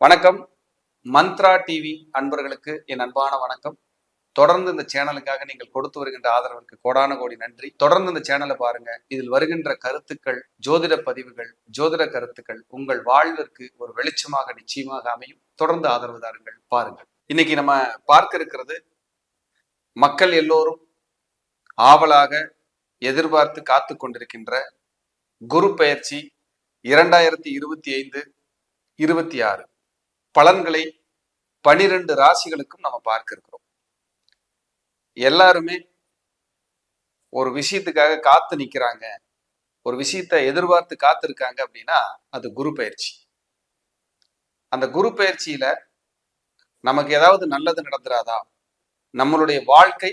வணக்கம். மந்த்ரா டிவி அன்பர்களுக்கு என் அன்பான வணக்கம். தொடர்ந்து இந்த சேனலுக்காக நீங்கள் கொடுத்து வருகின்ற ஆதரவிற்கு கோடான கோடி நன்றி. தொடர்ந்து இந்த சேனலை பாருங்க. இதில் வருகின்ற கருத்துக்கள் ஜோதிட பதிவுகள் ஜோதிட கருத்துக்கள் உங்கள் வாழ்விற்கு ஒரு வெளிச்சமாக நிச்சயமாக அமையும். தொடர்ந்து ஆதரவு தாருங்கள். பாருங்கள். இன்னைக்கு நம்ம பார்க்க இருக்கிறது மக்கள் எல்லோரும் ஆவலாக எதிர்பார்த்து காத்து கொண்டிருக்கின்ற குரு பயிற்சி இரண்டாயிரத்தி இருபத்தி ஐந்து இருபத்தி ஆறு. பலன்களை பனிரெண்டு ராசிகளுக்கும் நம்ம பார்க்க இருக்கிறோம் எல்லாருமே ஒரு விஷயத்துக்காக காத்து நிக்கிறாங்க. ஒரு விஷயத்தை எதிர்பார்த்து காத்திருக்காங்க அப்படின்னா அது குரு பயிற்சி. அந்த குரு பயிற்சியில நமக்கு ஏதாவது நல்லது நடந்துராதா? நம்மளுடைய வாழ்க்கை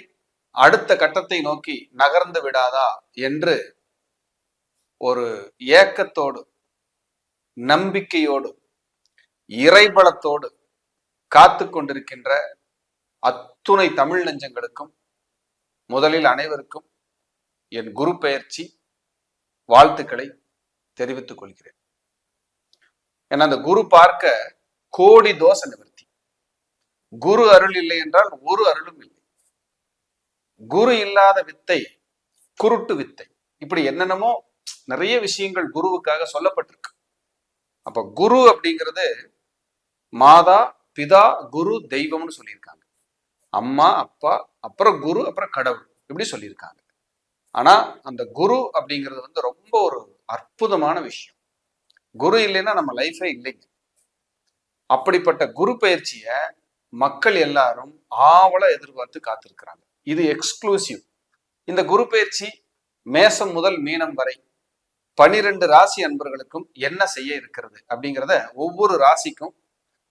அடுத்த கட்டத்தை நோக்கி நகர்ந்து விடாதா? என்று ஒரு ஏக்கத்தோடு நம்பிக்கையோடு இறைபலத்தோடு காத்து கொண்டிருக்கின்ற அத்துணை தமிழ் நெஞ்சங்களுக்கும் முதலில் அனைவருக்கும் என் குரு பெயர்ச்சி வாழ்த்துக்களை தெரிவித்துக் கொள்கிறேன். ஏன்னா அந்த குரு பார்க்க கோடி தோஷ நிவர்த்தி. குரு அருள் இல்லை என்றால் ஒரு அருளும் இல்லை. குரு இல்லாத வித்தை குருட்டு வித்தை. இப்படி என்னென்னமோ நிறைய விஷயங்கள் குருவுக்காக சொல்லப்பட்டிருக்கு. அப்ப குரு அப்படிங்கிறது மாதா பிதா குரு தெய்வம்னு சொல்லியிருக்காங்க. அம்மா அப்பா அப்புறம் குரு அப்புறம் கடவுள் இப்படி சொல்லியிருக்காங்க. ஆனா அந்த குரு அப்படிங்கிறது வந்து ரொம்ப ஒரு அற்புதமான விஷயம். குரு இல்லைன்னா நம்ம லைஃபே இல்லைங்க. அப்படிப்பட்ட குரு பயிற்சியை மக்கள் எல்லாரும் ஆவலை எதிர்பார்த்து காத்திருக்கிறாங்க. இது எக்ஸ்க்ளூசிவ் இந்த குரு பயிற்சி மேசம் முதல் மீனம் வரை பனிரெண்டு ராசி அன்பர்களுக்கும் என்ன செய்ய இருக்கிறது அப்படிங்கிறத ஒவ்வொரு ராசிக்கும்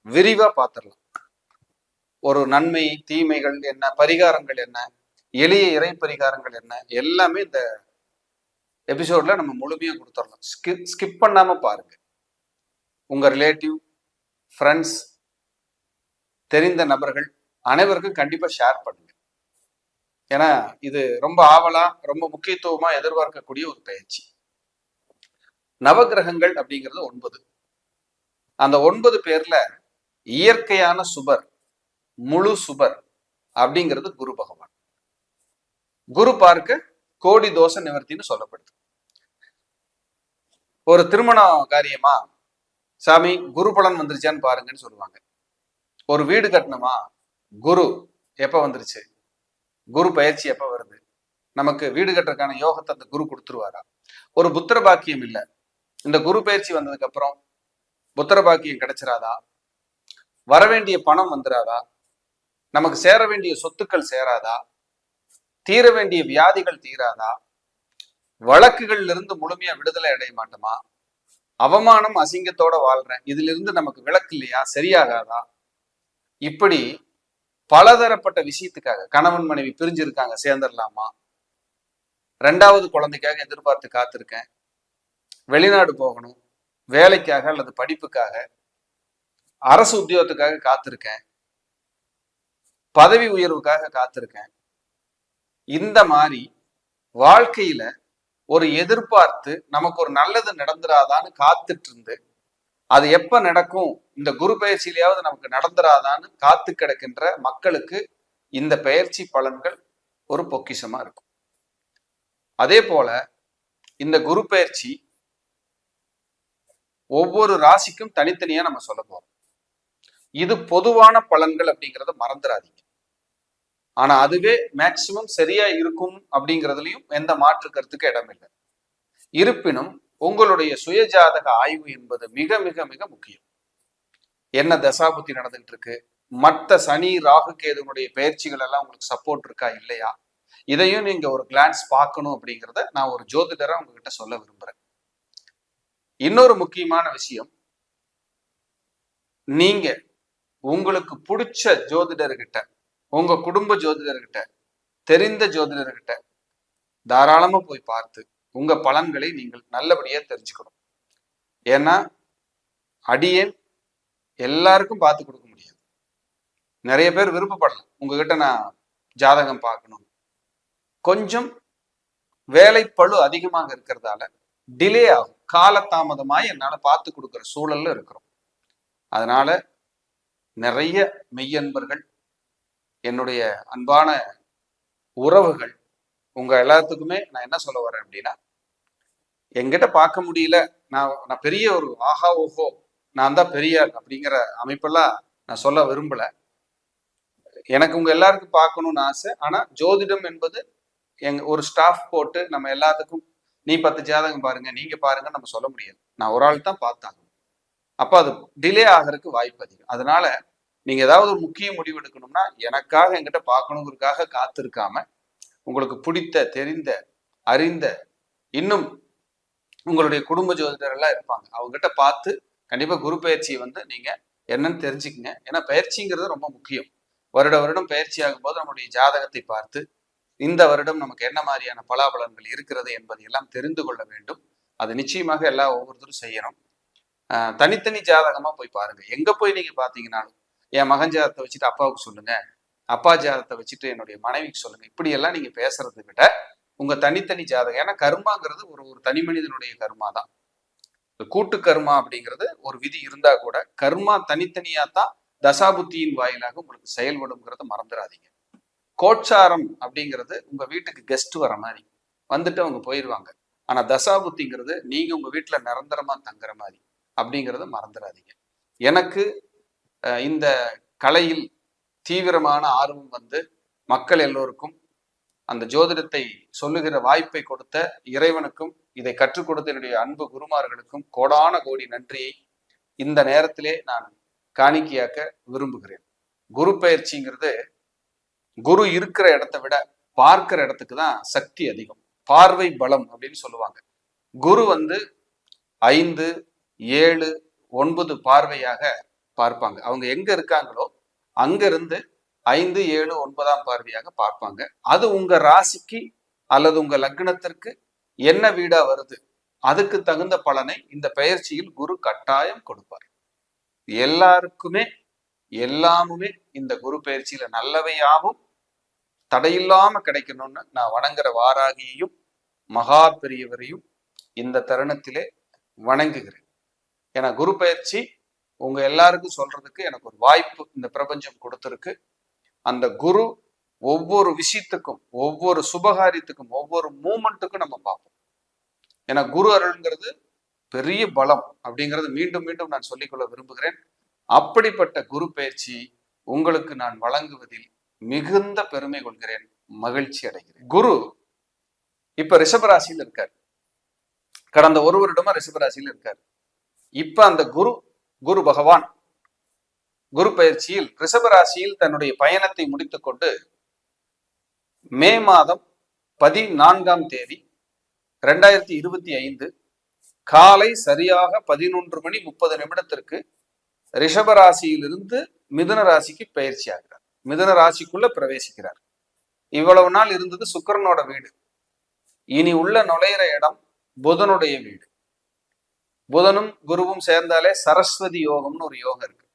விரிவா பார்த்துடலாம். ஒரு நன்மை தீமைகள் என்ன பரிகாரங்கள் என்ன எளிய இறை பரிகாரங்கள் என்ன எல்லாமே இந்த எபிசோட்ல நம்ம முழுமையா கொடுத்துடலாம். ஸ்கிப் ஸ்கிப் பண்ணாம பாருங்க. உங்க ரிலேட்டிவ் ஃப்ரெண்ட்ஸ் தெரிந்த நபர்கள் அனைவருக்கும் கண்டிப்பா ஷேர் பண்ணுங்க. ஏன்னா இது ரொம்ப ஆவலா ரொம்ப முக்கியத்துவமா எதிர்பார்க்கக்கூடிய ஒரு பயிற்சி. நவகிரகங்கள் அப்படிங்கிறது ஒன்பது. அந்த ஒன்பது பேர்ல இயற்கையான சுபர் முழு சுபர் அப்படிங்கிறது குரு பகவான். குரு பார்க்க கோடி தோஷ நிவர்த்தின்னு சொல்லப்படுது. ஒரு திருமண காரியமா சாமி குரு பலன் வந்துருச்சான்னு பாருங்கன்னு சொல்லுவாங்க. ஒரு வீடு கட்டணுமா? குரு எப்ப வந்துருச்சு? குரு பயிற்சி எப்ப வருது? நமக்கு வீடு கட்டுறதுக்கான யோகத்தை அந்த குரு கொடுத்துருவாரா? ஒரு புத்திர பாக்கியம் இல்லை. இந்த குரு பயிற்சி வந்ததுக்கு அப்புறம் புத்திர பாக்கியம் கிடைச்சிராதா? வரவேண்டிய பணம் வந்துடாதா நமக்கு சேர வேண்டிய சொத்துக்கள் சேராதா? தீர வேண்டிய வியாதிகள் தீராதா? வழக்குகள்ல இருந்து முழுமையா விடுதலை அடைய மாட்டோமா? அவமானம் அசிங்கத்தோட வாழ்றேன். இதுல இருந்து நமக்கு விளக்கு இல்லையா? சரியாகாதா? இப்படி பலதரப்பட்ட விஷயத்துக்காக கணவன் மனைவி பிரிஞ்சிருக்காங்க சேர்ந்துடலாமா ரெண்டாவது குழந்தைக்காக எதிர்பார்த்து காத்திருக்கேன். வெளிநாடு போகணும். வேலைக்காக அல்லது படிப்புக்காக. அரசு உத்தியோகத்துக்காக காத்திருக்கேன். பதவி உயர்வுக்காக காத்திருக்கேன். இந்த மாதிரி வாழ்க்கையில ஒரு எதிர்பார்த்து நமக்கு ஒரு நல்லது நடந்துராதான்னு காத்துட்டு இருந்து அது எப்ப நடக்கும் இந்த குரு பயிற்சியிலேயாவது நமக்கு நடந்துராதான்னு காத்து கிடக்கின்ற மக்களுக்கு இந்த பயிற்சி பலன்கள் ஒரு பொக்கிஷமா இருக்கும். அதே போல இந்த குரு பயிற்சி ஒவ்வொரு ராசிக்கும் தனித்தனியா நம்ம சொல்ல போறோம். இது பொதுவான பலன்கள் அப்படிங்கிறத மறந்துடாதீங்க. ஆனா அதுவே மேக்சிமம் சரியா இருக்கும் அப்படிங்கிறதுலயும் எந்த மாற்று கருத்துக்கு இடமில்லை. இருப்பினும் உங்களுடைய சுயஜாதக ஆய்வு என்பது மிக மிக மிக முக்கியம். என்ன தசாபுத்தி நடந்துட்டு இருக்கு மற்ற சனி ராகு கேதுனுடைய பயிற்சிகள் எல்லாம் உங்களுக்கு சப்போர்ட் இருக்கா இல்லையா? இதையும் நீங்க ஒரு கிளான்ஸ் பார்க்கணும் அப்படிங்கிறத நான் ஒரு ஜோதிடரா உங்ககிட்ட சொல்ல விரும்புறேன். இன்னொரு முக்கியமான விஷயம் நீங்க உங்களுக்கு பிடிச்ச ஜோதிடர்கிட்ட உங்க குடும்ப ஜோதிடர்கிட்ட தெரிந்த ஜோதிடர்கிட்ட தாராளமா போய் பார்த்து உங்க பலன்களை நீங்கள் நல்லபடியா தெரிஞ்சுக்கணும். ஏன்னா அடியேன் எல்லாருக்கும் பார்த்து கொடுக்க முடியாது. நிறைய பேர் விருப்பப்படலாம். உங்ககிட்ட நான் ஜாதகம் பார்க்கணும். கொஞ்சம் வேலைப்பழு அதிகமாக இருக்கிறதால டிலே ஆகும். காலதாமதமாய் என்னால் பார்த்து கொடுக்குற சூழல்ல இருக்கிறோம். அதனால நிறைய மெய்யன்பர்கள் என்னுடைய அன்பான உறவுகள் உங்க எல்லாத்துக்குமே நான் என்ன சொல்ல வரேன் அப்படின்னா எங்கிட்ட பார்க்க முடியல நான் நான் பெரிய ஒரு ஆஹா ஓஹோ நான் தான் பெரிய அப்படிங்கிற அமைப்பெல்லாம் நான் சொல்ல விரும்பல. எனக்கு உங்க எல்லாருக்கும் பார்க்கணும்னு ஆசை. ஆனா ஜோதிடம் என்பது எங்க ஒரு ஸ்டாஃப் போட்டு நம்ம எல்லாத்துக்கும் நீ பத்து ஜாதகம் பாருங்க நீங்க பாருங்க நம்ம சொல்ல முடியாது. நான் ஒரு ஆள் தான் பார்த்தாங்க அப்போ அது டிலே ஆகிறதுக்கு வாய்ப்பு அதிகம். அதனால நீங்க ஏதாவது ஒரு முக்கிய முடிவு எடுக்கணும்னா எனக்காக என்கிட்ட பார்க்கணுங்கிறதுக்காக காத்திருக்காம உங்களுக்கு பிடித்த தெரிந்த அறிந்த இன்னும் உங்களுடைய குடும்ப ஜோதிடர் எல்லாம் இருப்பாங்க. அவங்ககிட்ட பார்த்து கண்டிப்பா குரு பயிற்சியை வந்து நீங்க என்னன்னு தெரிஞ்சுக்கங்க. ஏன்னா பயிற்சிங்கிறது ரொம்ப முக்கியம். வருட வருடம் பயிற்சி ஆகும்போது நம்முடைய ஜாதகத்தை பார்த்து இந்த வருடம் நமக்கு என்ன மாதிரியான பலாபலன்கள் இருக்கிறது என்பதை எல்லாம் தெரிந்து கொள்ள வேண்டும். அது நிச்சயமாக எல்லா ஒவ்வொருத்தரும் செய்யணும். தனித்தனி ஜாதகமா போய் பாருங்க. எங்க போய் நீங்க பாத்தீங்கன்னாலும் என் மகன் ஜாதகத்தை வச்சுட்டு அப்பாவுக்கு சொல்லுங்க. அப்பா ஜாதகத்தை வச்சுட்டு என்னுடைய மனைவிக்கு சொல்லுங்க. இப்படி எல்லாம் நீங்க பேசுறதை விட உங்க தனித்தனி ஜாதகம். ஏன்னா கர்மாங்கிறது ஒரு ஒரு தனி மனிதனுடைய கர்மா தான். கூட்டு கர்மா அப்படிங்கிறது ஒரு விதி இருந்தா கூட கர்மா தனித்தனியா தான் தசாபுத்தியின் வாயிலாக உங்களுக்கு செயல்படுங்கிறத மறந்துடாதீங்க. கோட்சாரம் அப்படிங்கிறது உங்க வீட்டுக்கு கெஸ்ட் வர மாதிரி. வந்துட்டு அவங்க போயிடுவாங்க ஆனா தசாபுத்திங்கிறது நீங்க உங்க வீட்டுல நிரந்தரமா தங்குற மாதிரி. அப்படிங்கிறத மறந்துடாதீங்க எனக்கு இந்த கலையில் தீவிரமான ஆர்வம் வந்து மக்கள் எல்லோருக்கும் அந்த ஜோதிடத்தை சொல்லுகிற வாய்ப்பை கொடுத்த இறைவனுக்கும் இதை கற்றுக் கொடுத்த என்னுடைய அன்பு குருமார்களுக்கும் கோடான கோடி நன்றியை இந்த நேரத்திலே நான் காணிக்கையாக்க விரும்புகிறேன். குரு பயிற்சிங்கிறது குரு இருக்கிற இடத்தை விட பார்க்கிற இடத்துக்கு தான் சக்தி அதிகம். பார்வை பலம் அப்படின்னு சொல்லுவாங்க. குரு வந்து ஐந்து ஏழு ஒன்பது பார்வையாக பார்ப்பாங்க. அவங்க எங்க இருக்காங்களோ அங்கிருந்து ஐந்து ஏழு ஒன்பதாம் பார்வையாக பார்ப்பாங்க. அது உங்க ராசிக்கு அல்லது உங்க லக்னத்திற்கு என்ன வீடா வருது அதுக்கு தகுந்த பலனை இந்த பெயர்ச்சியில் குரு கட்டாயம் கொடுப்பார். எல்லாருக்குமே எல்லாமுமே இந்த குரு பயிற்சியில நல்லவையாகவும் தடையில்லாம கிடைக்கணும்னு நான் வணங்குற வாராகியையும் மகா பெரியவரையும் இந்த தருணத்திலே வணங்குகிறேன். ஏன்னா குரு பயிற்சி உங்க எல்லாருக்கும் சொல்றதுக்கு எனக்கு ஒரு வாய்ப்பு இந்த பிரபஞ்சம் கொடுத்துருக்கு. அந்த குரு ஒவ்வொரு விஷயத்துக்கும் ஒவ்வொரு சுபகாரியத்துக்கும் ஒவ்வொரு மூமெண்ட்டுக்கும் நம்ம பார்ப்போம். ஏன்னா குரு அருள்ங்கிறது பெரிய பலம் அப்படிங்கிறது மீண்டும் மீண்டும் நான் சொல்லிக்கொள்ள விரும்புகிறேன். அப்படிப்பட்ட குரு பயிற்சி உங்களுக்கு நான் வழங்குவதில் மிகுந்த பெருமை கொள்கிறேன் மகிழ்ச்சி அடைகிறேன். குரு இப்ப ரிஷபராசியில் இருக்கார். கடந்த ஒரு வருடமா ரிஷபராசியில் இருக்காரு. இப்ப அந்த குரு குரு பகவான் குரு பயிற்சியில் ரிஷபராசியில் தன்னுடைய பயணத்தை முடித்துக்கொண்டு மே மாதம் பதினான்காம் தேதி ரெண்டாயிரத்தி இருபத்தி ஐந்து காலை சரியாக பதினொன்று மணி முப்பது நிமிடத்திற்கு ரிஷபராசியிலிருந்து மிதுன ராசிக்கு பயிற்சி ஆகிறார். மிதுன ராசிக்குள்ள பிரவேசிக்கிறார். இவ்வளவு நாள் இருந்தது சுக்கிரனோட வீடு. இனி உள்ள நுழையிற இடம் புதனுடைய வீடு. புதனும் குருவும் சேர்ந்தாலே சரஸ்வதி யோகம்னு ஒரு யோகம் இருக்கு.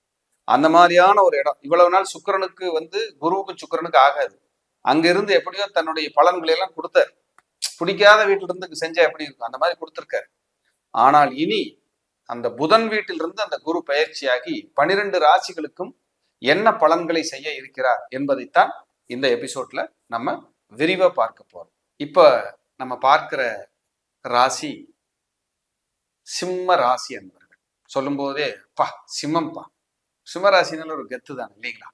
அந்த மாதிரியான ஒரு இடம். இவ்வளவு நாள் சுக்கிரனுக்கு வந்து குருவுக்கும் சுக்கிரனுக்கு ஆகாது. அங்கிருந்து எப்படியோ தன்னுடைய பலன்களை எல்லாம் கொடுத்தாரு. பிடிக்காத வீட்டுல இருந்து செஞ்சா எப்படி இருக்கும்? அந்த மாதிரி கொடுத்திருக்காரு. ஆனால் இனி அந்த புதன் வீட்டிலிருந்து அந்த குரு பயிற்சியாகி பனிரெண்டு ராசிகளுக்கும் என்ன பலன்களை செய்ய இருக்கிறார் என்பதைத்தான் இந்த எபிசோட்ல நம்ம விரிவா பார்க்க போறோம். இப்ப நம்ம பார்க்கிற ராசி சிம்ம ராசி என்பவர்கள். சொல்லும் போதே பா சிம்மம்பா. சிம்மராசினால ஒரு கெத்து தான் இல்லைங்களா?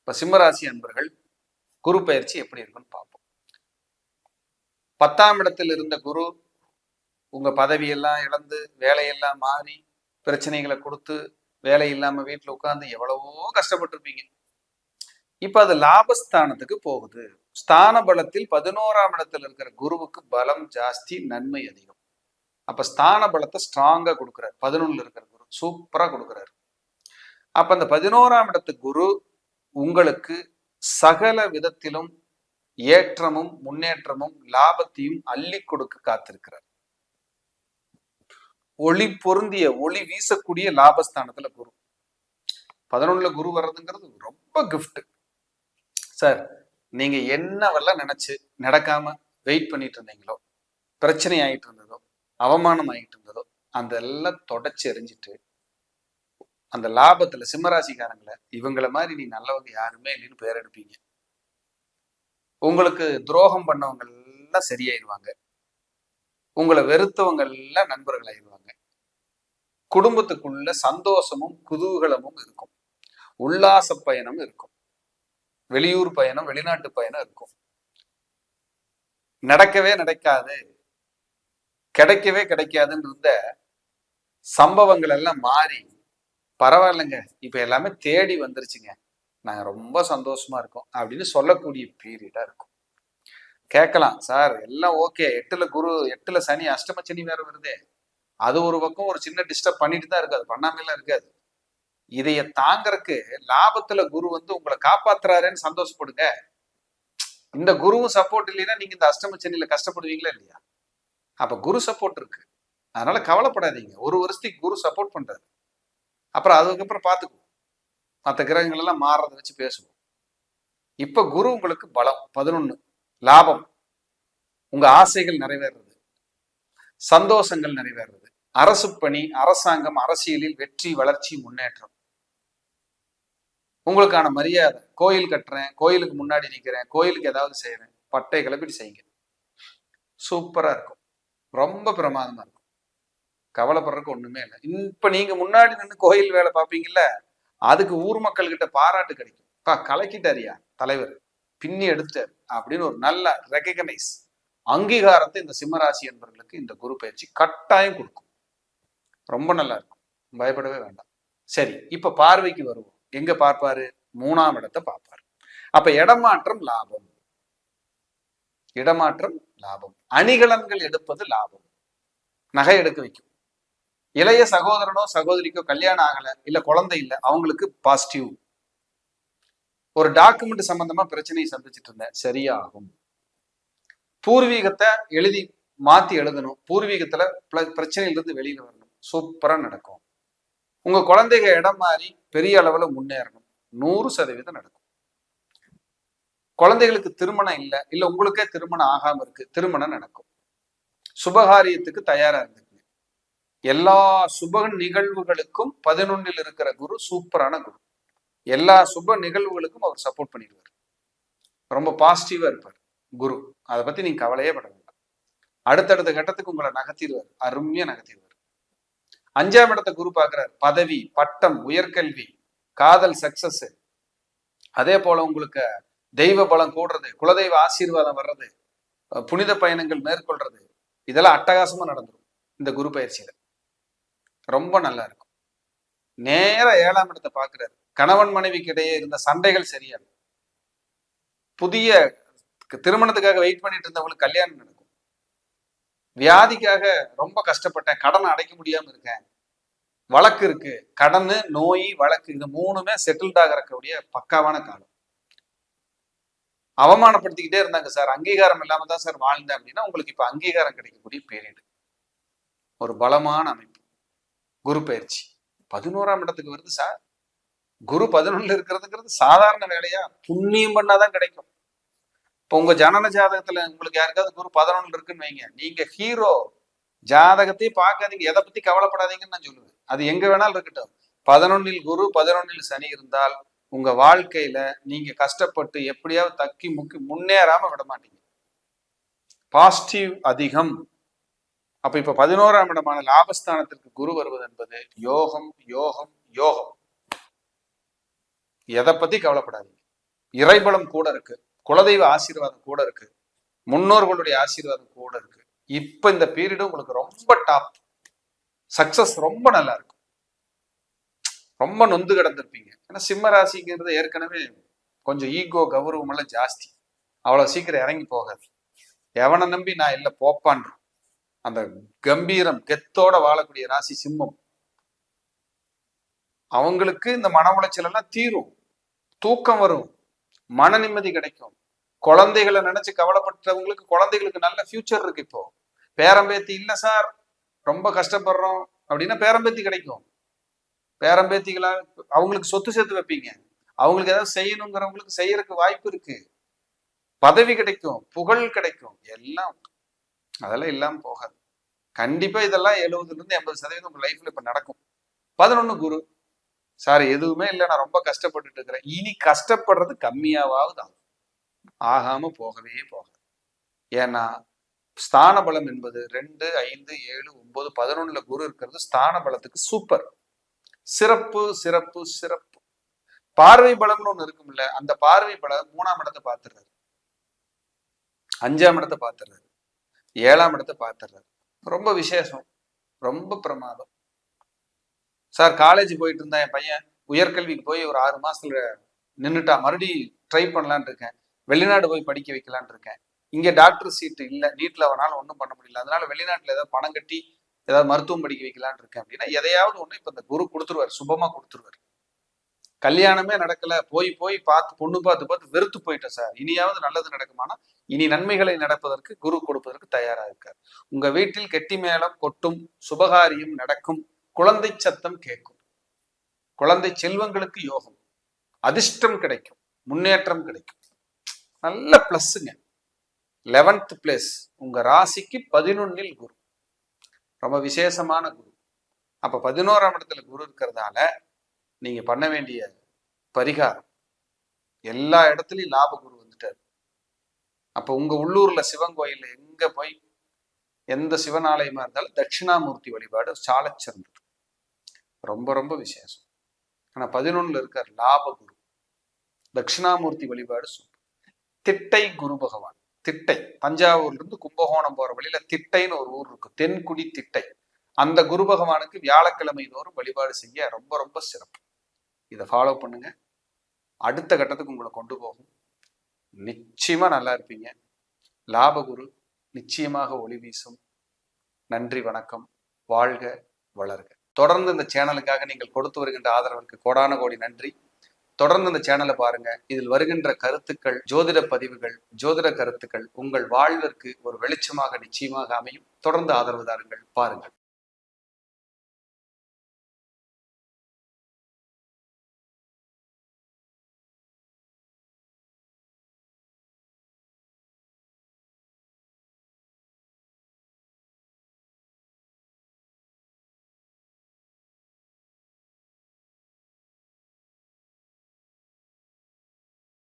இப்ப சிம்மராசி அன்பர்கள் குரு பயிற்சி எப்படி இருக்குன்னு பார்ப்போம். பத்தாம் இடத்தில் இருந்த குரு உங்க பதவியெல்லாம் இழந்து வேலையெல்லாம் மாறி பிரச்சனைகளை கொடுத்து வேலை இல்லாம வீட்டுல உட்கார்ந்து எவ்வளவோ கஷ்டப்பட்டிருப்பீங்க. இப்ப அது லாபஸ்தானத்துக்கு போகுது. ஸ்தான பலத்தில் பதினோராம் இடத்துல இருக்கிற குருவுக்கு பலம் ஜாஸ்தி நன்மை அதிகம். அப்ப ஸ்தான பலத்தை ஸ்ட்ராங்கா கொடுக்குறாரு. பதினொன்னுல இருக்கிற குரு சூப்பரா கொடுக்குறாரு. அப்ப அந்த பதினோராம் இடத்து குரு உங்களுக்கு சகல விதத்திலும் ஏற்றமும் முன்னேற்றமும் லாபத்தையும் அள்ளி கொடுக்க காத்திருக்கிறார். ஒளி பொருந்திய ஒளி வீசக்கூடிய லாபஸ்தானத்துல குரு. பதினொன்னுல குரு வர்றதுங்கிறது ரொம்ப கிஃப்ட் சார் நீங்க என்னவெல்லாம் நினைச்சு நடக்காம வெயிட் பண்ணிட்டு இருந்தீங்களோ? பிரச்சனை ஆயிட்டு இருந்தது. அவமானம் ஆகிட்டு இருந்ததோ அந்த எல்லாம் தொடச்சி எறிஞ்சிட்டு அந்த லாபத்துல சிம்மராசிக்காரங்களை இவங்களை மாதிரி நீ நல்லவங்க யாருமே இல்லைன்னு பேர் எடுப்பீங்க. உங்களுக்கு துரோகம் பண்ணவங்க எல்லாம் சரியாயிருவாங்க. உங்களை வெறுத்தவங்க எல்லாம் நண்பர்கள் ஆயிடுவாங்க குடும்பத்துக்குள்ள சந்தோஷமும் குதூகலமும் இருக்கும். உல்லாச பயணம் இருக்கும். வெளியூர் பயணம் வெளிநாட்டு பயணம் இருக்கும். நடக்கவே நடக்காது. கிடைக்கவே கிடைக்காதுன்னு இருந்த சம்பவங்கள் எல்லாம் மாறி பரவாயில்லைங்க. இப்ப எல்லாமே தேடி வந்துருச்சுங்க. நாங்க ரொம்ப சந்தோஷமா இருக்கோம் அப்படின்னு சொல்லக்கூடிய பீரியடா இருக்கும். கேட்கலாம் சார் எல்லாம் ஓகே எட்டுல குரு எட்டுல சனி அஷ்டம சனி வேற வருதே. அது ஒரு பக்கம் ஒரு சின்ன டிஸ்டர்ப் பண்ணிட்டு தான் இருக்காது. பண்ணாமலாம் இருக்காது. இதைய தாங்கறக்கு லாபத்துல குரு வந்து உங்களை காப்பாத்துறாருன்னு சந்தோஷப்படுங்க. இந்த குருவும் சப்போர்ட் இல்லைன்னா நீங்க இந்த அஷ்டம சனியில கஷ்டப்படுவீங்களா இல்லையா? அப்போ குரு சப்போர்ட் இருக்கு. அதனால கவலைப்படாதீங்க. ஒரு வருஷத்துக்கு குரு சப்போர்ட் பண்றாரு. அப்புறம் அதுக்கப்புறம் பார்த்துக்குவோம் மற்ற கிரகங்கள் எல்லாம் மாறுறத வச்சு பேசுவோம். இப்ப குரு உங்களுக்கு பலம் பதினொன்னு லாபம். உங்க ஆசைகள் நிறைவேறது சந்தோஷங்கள் நிறைவேறது அரசு பணி அரசாங்கம் அரசியலில் வெற்றி வளர்ச்சி முன்னேற்றம். உங்களுக்கான மரியாதை. கோயில் கட்டுறேன் கோயிலுக்கு முன்னாடி நிற்கிறேன் கோயிலுக்கு ஏதாவது செய்யறேன் பட்டை கிளப்பிட்டு செய்யுங்க சூப்பரா இருக்கும். ரொம்ப பிரமாதமா இருக்கும். கவலைப்படுறதுக்கு ஒண்ணுமே இல்லை. இப்ப நீங்க முன்னாடி நின்று கோயில் வேலை பார்ப்பீங்கல்ல அதுக்கு ஊர் மக்கள் கிட்ட பாராட்டு கிடைக்கும். பா கலக்கிட்டாரியா தலைவர்? பின்னி எடுத்துட்டார் அப்படின்னு ஒரு நல்ல ரெக்கக்னைஸ் அங்கீகாரத்தை இந்த சிம்மராசி என்பவர்களுக்கு இந்த குரு பயிற்சி கட்டாயம் கொடுக்கும். ரொம்ப நல்லா இருக்கும். பயப்படவே வேண்டாம். சரி இப்ப பார்வைக்கு வருவோம். எங்க பார்ப்பாரு? மூணாம் இடத்தை பார்ப்பாரு. அப்ப இடமாற்றம் லாபம். இடமாற்றம் லாபம். அணிகலன்கள் எடுப்பது லாபம். நகை எடுக்க வைக்கும். இளைய சகோதரனோ சகோதரிக்கோ கல்யாணம் ஆகல இல்ல குழந்தை இல்ல அவங்களுக்கு பாசிட்டிவ் ஒரு டாக்குமெண்ட் சம்பந்தமா பிரச்சனையை சந்திச்சுட்டு இருந்தேன். சரியாகும். பூர்வீகத்தை எழுதி மாத்தி எழுதணும். பூர்வீகத்துல பிரச்சனையிலிருந்து வெளியில வரணும். சூப்பரா நடக்கும். உங்க குழந்தைக இடம் மாறி பெரிய அளவுல முன்னேறணும். நூறு சதவீதம் நடக்கும். குழந்தைகளுக்கு திருமணம் இல்லை இல்லை உங்களுக்கே திருமணம் ஆகாம இருக்கு திருமணம் நடக்கும். சுபகாரியத்துக்கு தயாரா இருந்துக்குங்க. எல்லா சுப நிகழ்வுகளுக்கும் பதினொன்னில் இருக்கிற குரு சூப்பரான குரு. எல்லா சுப நிகழ்வுகளுக்கும் அவர் சப்போர்ட் பண்ணிடுவார். ரொம்ப பாசிட்டிவா இருப்பார் குரு. அதை பத்தி நீங்க கவலையே பட வேண்டாம். அடுத்தடுத்த கட்டத்துக்கு உங்களை நகர்த்திடுவார் அருமையா நகர்த்திடுவார். அஞ்சாம் இடத்தை குரு பார்க்கிறார் பதவி பட்டம் உயர்கல்வி காதல் சக்சஸ் அதே போல உங்களுக்கு தெய்வ பலம் கூடுறது குலதெய்வ ஆசீர்வாதம் வர்றது புனித பயணங்கள் மேற்கொள்றது இதெல்லாம் அட்டகாசமா நடந்துரும் இந்த குரு பயிற்சியில. ரொம்ப நல்லா இருக்கும். நேரா ஏழாம் இடத்தை பார்க்கிறாரு. கணவன் மனைவிக்கு இடையே இருந்த சண்டைகள் சரியாகும் புதிய திருமணத்துக்காக வெயிட் பண்ணிட்டு இருந்தவங்களுக்கு கல்யாணம் நடக்கும். வியாதிக்காக ரொம்ப கஷ்டப்பட்டேன் கடனை அடைக்க முடியாம இருக்கேன் வழக்கு இருக்கு கடன் நோய் வழக்கு இது மூணுமே செட்டில்ட் ஆகிறக்கூடிய பக்காவான காலம். அவமானப்படுத்திக்கிட்டே இருந்தாங்க சார். அங்கீகாரம் இல்லாம தான் சார் வாழ்ந்தேன் அப்படின்னா உங்களுக்கு இப்ப அங்கீகாரம் கிடைக்கக்கூடிய பேரிடு. ஒரு பலமான அமைப்பு. குரு பயிற்சி. பதினோராம் இடத்துக்கு வருது சார். குரு பதினொன்னுல இருக்கிறதுங்கிறது சாதாரண வேலையா? புண்ணியம் பண்ணாதான் கிடைக்கும். இப்போ உங்க ஜனன ஜாதகத்துல உங்களுக்கு யாருக்காவது குரு பதினொன்னு இருக்குன்னு வைங்க. நீங்க ஹீரோ. ஜாதகத்தையே பார்க்காதீங்க. எதை பத்தி கவலைப்படாதீங்கன்னு நான் சொல்லுவேன். அது எங்க வேணாலும் இருக்கட்டும். பதினொன்னில் குரு பதினொன்னில் சனி இருந்தால் உங்க வாழ்க்கையில நீங்க கஷ்டப்பட்டு எப்படியாவது தக்கி முக்கி முன்னேறாம விட மாட்டீங்க பாசிட்டிவ் அதிகம். அப்ப இப்ப பதினோராம் இடமான லாபஸ்தானத்திற்கு குரு வருவது என்பது யோகம் யோகம் யோகம். எதை பத்தி கவலைப்படாதீங்க. இறைபலம் கூட இருக்கு. குலதெய்வ ஆசீர்வாதம் கூட இருக்கு. முன்னோர்களுடைய ஆசீர்வாதம் கூட இருக்கு. இப்ப இந்த பீரியடு உங்களுக்கு ரொம்ப டாப் சக்சஸ் ரொம்ப நல்லா இருக்கும். ரொம்ப நொந்து கிடந்திருப்பீங்க. ஏன்னா சிம்ம ராசிங்கிறது ஏற்கனவே கொஞ்சம் ஈகோ கௌரவம் எல்லாம் ஜாஸ்தி. அவ்வளவு சீக்கிரம் இறங்கி போகாது. எவனை நம்பி நான் இல்லை போப்பான்றோம் அந்த கம்பீரம் கெத்தோட வாழக்கூடிய ராசி சிம்மம். அவங்களுக்கு இந்த மன உளைச்சல் எல்லாம் தீரும். தூக்கம் வரும். மன நிம்மதி கிடைக்கும். குழந்தைகளை நினைச்சு கவலைப்பட்டவங்களுக்கு குழந்தைகளுக்கு நல்ல ஃபியூச்சர் இருக்கு இப்போ. பேரம்பேத்தி இல்ல சார். ரொம்ப கஷ்டப்படுறோம். அப்படின்னா பேரம்பேத்தி கிடைக்கும். பேரம்பேத்திகளா அவங்களுக்கு சொத்து சேர்த்து வைப்பீங்க. அவங்களுக்கு ஏதாவது செய்யணுங்கிறவங்களுக்கு செய்யறதுக்கு வாய்ப்பு இருக்கு. பதவி கிடைக்கும் புகழ் கிடைக்கும் எல்லாம். அதெல்லாம் இல்லாம போகாது. கண்டிப்பா இதெல்லாம் எழுபதுல இருந்து எண்பது சதவீதம் உங்க லைஃப்ல இப்ப நடக்கும். பதினொன்னு குரு. சார் எதுவுமே இல்லை நான் ரொம்ப கஷ்டப்பட்டுட்டு இருக்கிறேன். இனி கஷ்டப்படுறது கம்மியாவது ஆகும். ஆகாம போகவே போகாது. ஏன்னா ஸ்தான பலம் என்பது ரெண்டு ஐந்து ஏழு ஒன்பது பதினொன்னுல குரு இருக்கிறது ஸ்தான பலத்துக்கு சூப்பர் சிறப்பு சிறப்பு சிறப்பு. பார்வை பலம்னு ஒண்ணு இருக்கும்ல அந்த பார்வை பலம் மூணாம் இடத்தை பார்த்துடுறாரு. அஞ்சாம் இடத்தை பார்த்துடுறாரு. ஏழாம் இடத்தை பார்த்துடுறாரு. ரொம்ப விசேஷம் ரொம்ப பிரமாதம். சார் காலேஜ் போயிட்டு இருந்தா என் பையன் உயர்கல்விக்கு போய் ஒரு ஆறு மாசத்துல நின்றுட்டா மறுபடியும் ட்ரை பண்ணலான் இருக்கேன். வெளிநாடு போய் படிக்க வைக்கலான் இருக்கேன். இங்க டாக்டர் சீட்டு இல்ல நீட்ல அவனால ஒன்றும் பண்ண முடியல. அதனால வெளிநாட்டுல ஏதாவது பணம் கட்டி ஏதாவது மருத்துவம் படிக்க வைக்கலான் இருக்கேன் அப்படின்னா எதையாவது ஒண்ணு இப்ப இந்த குரு கொடுத்துருவார் சுபமா கொடுத்துருவார். கல்யாணமே நடக்கல போய் போய் பார்த்து பொண்ணு பார்த்து பார்த்து வெறுத்து போயிட்டேன் சார். இனியாவது நல்லது நடக்குமானா இனி நன்மைகளை நடப்பதற்கு குரு கொடுப்பதற்கு தயாரா இருக்கார். உங்க வீட்டில் கெட்டி மேளம் கொட்டும் சுபகாரியம் நடக்கும் குழந்தை சத்தம் கேட்கும். குழந்தை செல்வங்களுக்கு யோகம். அதிர்ஷ்டம் கிடைக்கும் முன்னேற்றம் கிடைக்கும். நல்ல பிளஸ்ஸுங்க லெவன்த் பிளேஸ் உங்க ராசிக்கு பதினொன்னில் குரு. ரொம்ப விசேஷமான குரு. அப்போ பதினோராம் இடத்துல குரு இருக்கிறதால நீங்கள் பண்ண வேண்டிய பரிகாரம் எல்லா இடத்துலையும் லாப குரு வந்துட்டார். அப்போ உங்கள் உள்ளூரில் சிவன் கோயிலில் எங்கே போய் எந்த சிவனாலயமாக இருந்தாலும் தட்சிணாமூர்த்தி வழிபாடு சாலச் சிறந்தது ரொம்ப ரொம்ப விசேஷம். ஆனால் பதினொன்றில் இருக்கார் லாப குரு. தட்சிணாமூர்த்தி வழிபாடு சூப்பர். திட்டை குரு பகவான். திட்டை. தஞ்சாவூர்லேருந்து கும்பகோணம் போகிற வழியில் திட்டைன்னு ஒரு ஊர் இருக்கு. தென்குடி திட்டை. அந்த குரு பகவானுக்கு வியாழக்கிழமை தோறும் வழிபாடு செய்ய ரொம்ப ரொம்ப சிறப்பு. இதை ஃபாலோ பண்ணுங்க. அடுத்த கட்டத்துக்கு உங்களை கொண்டு போகும். நிச்சயமாக நல்லா இருப்பீங்க. லாபகுரு நிச்சயமாக ஒளி வீசும். நன்றி வணக்கம். வாழ்க வளர்க. தொடர்ந்து இந்த சேனலுக்காக நீங்கள் கொடுத்து வருகின்ற ஆதரவிற்கு கோடான கோடி நன்றி. தொடர்ந்து அந்த சேனலை பாருங்க. இதில் வருகின்ற கருத்துக்கள் ஜோதிட பதிவுகள் ஜோதிட கருத்துக்கள் உங்கள் வாழ்விற்கு ஒரு வெளிச்சமாக நிச்சயமாக அமையும். தொடர்ந்து ஆதரவு தாருங்கள். பாருங்கள்.